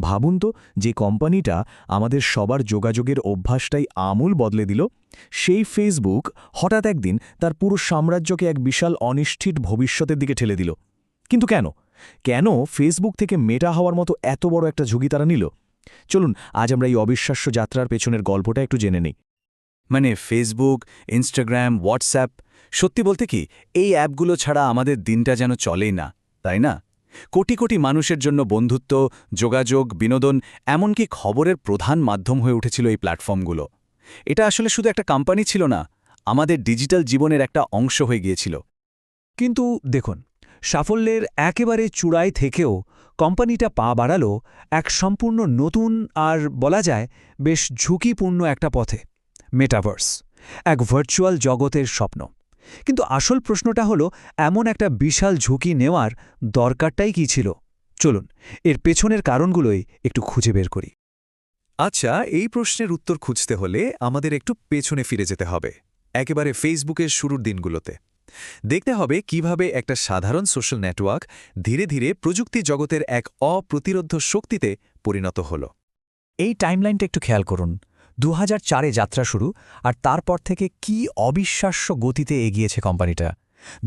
ভাবুন তো, যে কোম্পানিটা আমাদের সবার যোগাযোগের অভ্যাসটাই আমূল বদলে দিল, সেই ফেসবুক হঠাৎ একদিন তার পুরো সাম্রাজ্যকে এক বিশাল অনিশ্চিত ভবিষ্যতের দিকে ঠেলে দিল। কিন্তু কেন? কেন ফেসবুক থেকে মেটা হওয়ার মতো এত বড় একটা ঝুঁকি তারা নিল? চলুন, আজ আমরা এই অবিশ্বাস্য যাত্রার পেছনের গল্পটা একটু জেনে নিই। মানে ফেসবুক ইনস্টাগ্রাম হোয়াটসঅ্যাপ সত্যি বলতে কি, এই অ্যাপগুলো ছাড়া আমাদের দিনটা যেন চলেই না, তাই না? কোটি কোটি মানুষের জন্য বন্ধুত্ব, যোগাযোগ, বিনোদন এমনকি খবরের প্রধান মাধ্যম হয়ে উঠেছিল এই প্ল্যাটফর্মগুলো। এটা আসলে শুধু একটা কোম্পানি ছিল না, আমাদের ডিজিটাল জীবনের একটা অংশ হয়ে গিয়েছিল। কিন্তু দেখুন, সাফল্যের একেবারে চূড়ায় থেকেও কোম্পানিটা পা বাড়ালো এক সম্পূর্ণ নতুন আর বলা যায় বেশ ঝুঁকিপূর্ণ একটা পথে, মেটাভার্স, এক ভার্চুয়াল জগতের স্বপ্ন। কিন্তু আসল প্রশ্নটা হলো, এমন একটা বিশাল ঝুঁকি নেওয়ার দরকারটাই কি ছিল? চলুন, এর পেছনের কারণগুলোই একটু খুঁজে বের করি। আচ্ছা এই প্রশ্নের উত্তর খুঁজতে হলে আমাদের একটু পেছনে ফিরে যেতে হবে, একেবারে ফেসবুকের শুরুর দিনগুলোতে। দেখতে হবে কীভাবে একটা সাধারণ সোশ্যাল নেটওয়ার্ক ধীরে ধীরে প্রযুক্তি জগতের এক অপ্রতিরোধ্য শক্তিতে পরিণত হল। এই টাইমলাইনটা একটু খেয়াল করুন। দু চারে যাত্রা শুরু, আর তারপর থেকে কি অবিশ্বাস্য গতিতে এগিয়েছে কোম্পানিটা?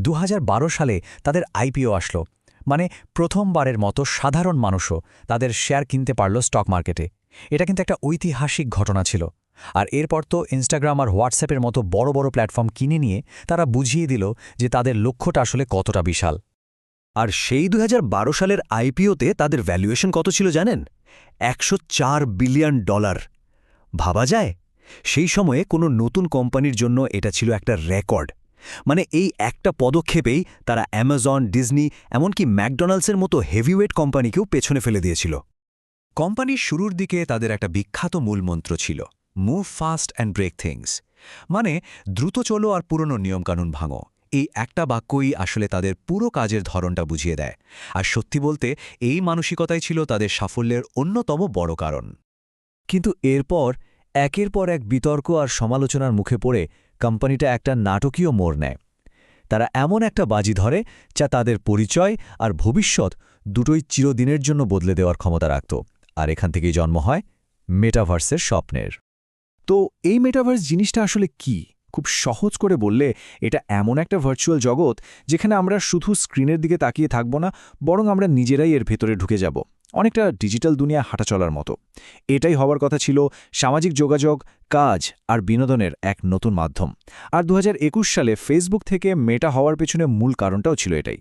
দু হাজার বারো সালে তাদের আইপিও আসলো মানে প্রথমবারের মতো সাধারণ মানুষও তাদের শেয়ার কিনতে পারল স্টক মার্কেটে। এটা কিন্তু একটা ঐতিহাসিক ঘটনা ছিল, আর এরপর তো ইনস্টাগ্রাম আর হোয়াটসঅ্যাপের মতো বড় বড় প্ল্যাটফর্ম কিনে নিয়ে তারা বুঝিয়ে দিল যে তাদের লক্ষ্যটা আসলে কতটা বিশাল। আর সেই দু হাজার বারো সালের আইপিওতে তাদের ভ্যালুয়েশন কত ছিল জানেন? একশো চার বিলিয়ন ডলার ভাবা যায়? সেই সময়ে কোনো নতুন কোম্পানির জন্য এটা ছিল একটা রেকর্ড। মানে এই একটা পদক্ষেপেই তারা অ্যামাজন, ডিজনি, এমনকি ম্যাকডোনাল্ডসের মতো হেভিওয়েট কোম্পানিকেও পেছনে ফেলে দিয়েছিল। কোম্পানির শুরুর দিকে তাদের একটা বিখ্যাত মূলমন্ত্র ছিল move fast and break things মানে দ্রুত চলো আর পুরনো নিয়মকানুন ভাঙো। এই একটা বাক্যই আসলে তাদের পুরো কাজের ধরনটা বুঝিয়ে দেয়। আর সত্যি বলতে, এই মানসিকতাই ছিল তাদের সাফল্যের অন্যতম বড় কারণ। কিন্তু এরপর একের পর এক বিতর্ক আর সমালোচনার মুখে পড়ে কোম্পানিটা একটা নাটকীয় মোড় নেয়। তারা এমন একটা বাজি ধরে যা তাদের পরিচয় আর ভবিষ্যৎ দুটোই চিরদিনের জন্য বদলে দেওয়ার ক্ষমতা রাখত। আর এখান থেকেই জন্ম হয় মেটাভার্সের স্বপ্নের। তো এই মেটাভার্স জিনিসটা আসলে কি? খুব সহজ করে বললে, এটা এমন একটা ভার্চুয়াল জগৎ যেখানে আমরা শুধু স্ক্রিনের দিকে তাকিয়ে থাকব না, বরং আমরা নিজেরাই এর ভেতরে ঢুকে যাব। অনেকটা ডিজিটাল দুনিয়া হাঁটা চলার মতো। এটাই হওয়ার কথা ছিল সামাজিক যোগাযোগ, কাজ আর বিনোদনের এক নতুন মাধ্যম। আর দু হাজার একুশ সালে ফেসবুক থেকে মেটা হওয়ার পেছনে মূল কারণটাও ছিল এটাই।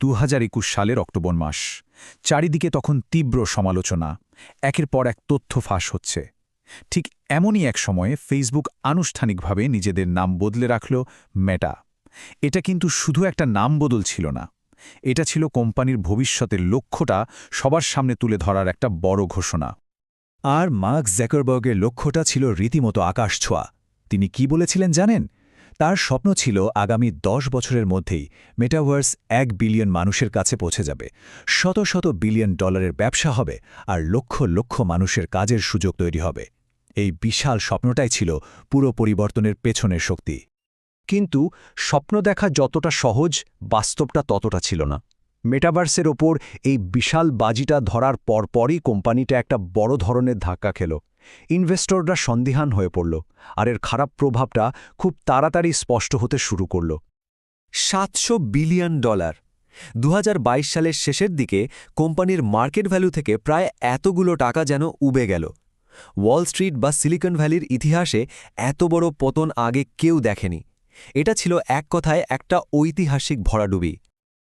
দু হাজার একুশ সালের অক্টোবর মাস, চারিদিকে তখন তীব্র সমালোচনা, একের পর এক তথ্য ফাঁস হচ্ছে। ঠিক এমনই এক সময়ে ফেসবুক আনুষ্ঠানিকভাবে নিজেদের নাম বদলে রাখল মেটা। এটা কিন্তু শুধু একটা নাম বদল ছিল না এটা ছিল কোম্পানির ভবিষ্যতের লক্ষ্যটা সবার সামনে তুলে ধরার একটা বড় ঘোষণা। আর মার্ক জ্যাকারবার্গের লক্ষ্যটা ছিল রীতিমতো আকাশ ছোঁয়া তিনি কি বলেছিলেন জানেন? তার স্বপ্ন ছিল আগামী দশ বছরের মধ্যেই মেটাভার্স এক বিলিয়ন মানুষের কাছে পৌঁছে যাবে। শত শত বিলিয়ন ডলারের ব্যবসা হবে আর লক্ষ লক্ষ মানুষের কাজের সুযোগ তৈরি হবে। এই বিশাল স্বপ্নটাই ছিল পুরো পরিবর্তনের পেছনের শক্তি। কিন্তু স্বপ্ন দেখা যতটা সহজ, বাস্তবটা ততটা ছিল না। মেটাভার্সের ওপর এই বিশাল বাজিটা ধরার পরপরই কোম্পানিটা একটা বড় ধরনের ধাক্কা খেল। ইনভেস্টররা সন্দিহান হয়ে পড়ল, আর এর খারাপ প্রভাবটা খুব তাড়াতাড়ি স্পষ্ট হতে শুরু করল। সাতশো বিলিয়ন ডলার। দু হাজার বাইশ সালের শেষের দিকে কোম্পানির মার্কেট ভ্যালু থেকে প্রায় এতগুলো টাকা যেন উবে গেল। ওয়াল স্ট্রিট বা সিলিকন ভ্যালির ইতিহাসে এত বড় পতন আগে কেউ দেখেনি। এটা ছিল এক কথায় একটা ঐতিহাসিক ভরাডুবি।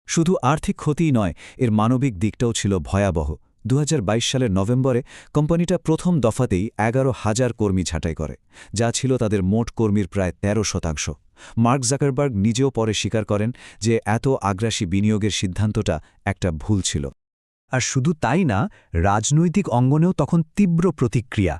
শুধু আর্থিক ক্ষতিই নয়, এর মানবিক দিকটাও ছিল ভয়াবহ। দু হাজার বাইশ সালের নভেম্বরে কোম্পানিটা প্রথম দফাতেই এগারো হাজার কর্মী ছাঁটাই করে, যা ছিল তাদের মোট কর্মীর প্রায় ১৩ শতাংশ। মার্ক জাকারবার্গ নিজেও পরে স্বীকার করেন যে এত আগ্রাসী বিনিয়োগের সিদ্ধান্তটা একটা ভুল ছিল। আর শুধু তাই না, রাজনৈতিক অঙ্গনেও তখন তীব্র প্রতিক্রিয়া।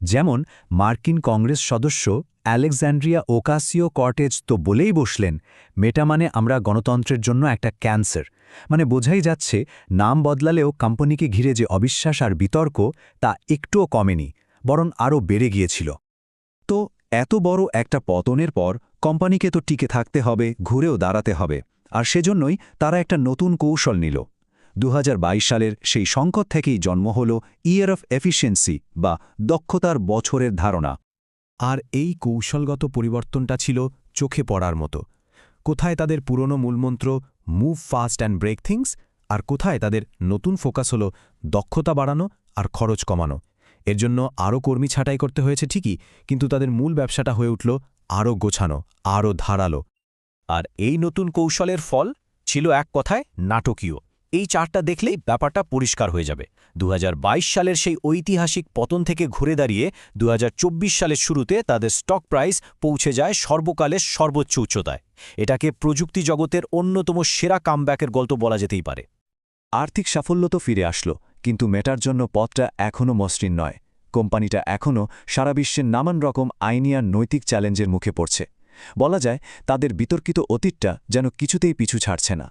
যেমন, মার্কিন কংগ্রেস সদস্য অ্যালেকজান্ড্রিয়া ওকাসিও কর্টেজ তো বলেই বসলেন, মেটা মানে আমরা গণতন্ত্রের জন্য একটা ক্যান্সার। মানে বোঝাই যাচ্ছে, নাম বদলালেও কোম্পানিকে ঘিরে যে অবিশ্বাস আর বিতর্ক, তা একটুও কমেনি, বরং আরও বেড়ে গিয়েছিল। তো এত বড় একটা পতনের পর, কোম্পানিকে তো টিকে থাকতে হবে, ঘুরেও দাঁড়াতে হবে, আর সেজন্যই তারা একটা নতুন কৌশল নিল। দু হাজার বাইশ সালের সেই সংকট থেকেই জন্ম হল ইয়ার অফ এফিসিয়েন্সি বা দক্ষতার বছরের ধারণা। আর এই কৌশলগত পরিবর্তনটা ছিল চোখে পড়ার মতো। কোথায় তাদের পুরনো মূলমন্ত্র move fast and break things আর কোথায় তাদের নতুন ফোকাস হল দক্ষতা বাড়ানো আর খরচ কমানো। এর জন্য আরও কর্মী ছাঁটাই করতে হয়েছে ঠিকই, কিন্তু তাদের মূল ব্যবসাটা হয়ে উঠল আরও গোছানো, আরও ধারালো। আর এই নতুন কৌশলের ফল ছিল এক কথায় নাটকীয়। এই চারটা দেখলেই ব্যাপারটা পরিষ্কার হয়ে যাবে। দু হাজার বাইশ সালের সেই ঐতিহাসিক পতন থেকে ঘুরে দাঁড়িয়ে দুহাজার চব্বিশ সালের শুরুতে তাদের স্টক প্রাইস পৌঁছে যায় সর্বকালের সর্বোচ্চ উচ্চতায়। এটাকে প্রযুক্তি জগতের অন্যতম সেরা কামব্যাকের গল্প বলা যেতেই পারে। আর্থিক সাফল্য তো ফিরে আসলো, কিন্তু মেটার জন্য পথটা এখনও মসৃণ নয়। কোম্পানিটা এখনও সারা বিশ্বের নানান রকম আইনি আর নৈতিক চ্যালেঞ্জের মুখে পড়ছে। বলা যায়, তাদের বিতর্কিত অতীতটা যেন কিছুতেই পিছু ছাড়ছে না।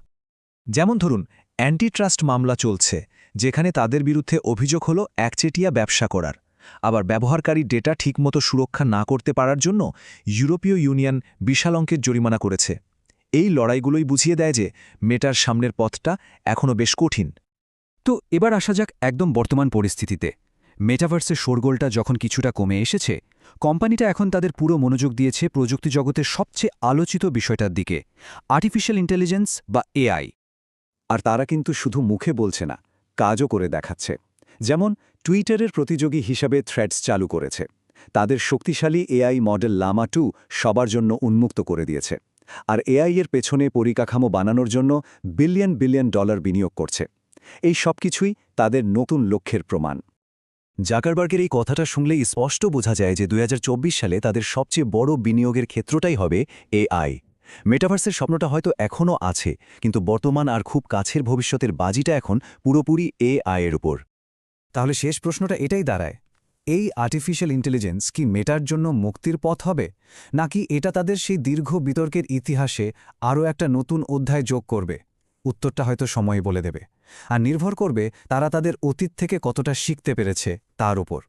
যেমন ধরুন অ্যান্টিট্রাস্ট মামলা চলছে, যেখানে তাদের বিরুদ্ধে অভিযোগ হল একচেটিয়া ব্যবসা করার। আবার ব্যবহারকারী ডেটা ঠিকমতো সুরক্ষা না করতে পারার জন্য ইউরোপীয় ইউনিয়ন বিশাল অঙ্কের জরিমানা করেছে। এই লড়াইগুলোই বুঝিয়ে দেয় যে মেটার সামনের পথটা এখনও বেশ কঠিন। তো এবার আসা যাক একদম বর্তমান পরিস্থিতিতে। মেটাভার্সের শোরগোলটা যখন কিছুটা কমে এসেছে, কোম্পানিটা এখন তাদের পুরো মনোযোগ দিয়েছে প্রযুক্তি জগতের সবচেয়ে আলোচিত বিষয়টার দিকে, আর্টিফিশিয়াল ইন্টেলিজেন্স বা এআই। আর তারা কিন্তু শুধু মুখে বলছে না, কাজও করে দেখাচ্ছে। যেমন, টুইটারের প্রতিযোগী হিসাবে থ্রেডস চালু করেছে। তাদের শক্তিশালী এআই মডেল লামা টু সবার জন্য উন্মুক্ত করে দিয়েছে। আর এআই এর পেছনে পরিকাঠামো বানানোর জন্য বিলিয়ন বিলিয়ন ডলার বিনিয়োগ করছে। এই সব কিছুই তাদের নতুন লক্ষ্যের প্রমাণ। জাকারবার্গের এই কথাটা শুনলেই স্পষ্ট বোঝা যায় যে 2024 সালে তাদের সবচেয়ে বড় বিনিয়োগের ক্ষেত্রটাই হবে এআই। মেটাভার্সের স্বপ্নটা হয়তো এখনও আছে, কিন্তু বর্তমান আর খুব কাছের ভবিষ্যতের বাজিটা এখন পুরোপুরি এআই এর উপর। তাহলে শেষ প্রশ্নটা এটাই দাঁড়ায়। এই আর্টিফিশিয়াল ইন্টেলিজেন্স কি মেটার জন্য মুক্তির পথ হবে? নাকি এটা তাদের সেই দীর্ঘ বিতর্কের ইতিহাসে আরও একটা নতুন অধ্যায় যোগ করবে? উত্তরটা হয়তো সময় বলে দেবে। আর নির্ভর করবে তারা তাদের অতীত থেকে কতটা শিখতে পেরেছে তার উপর।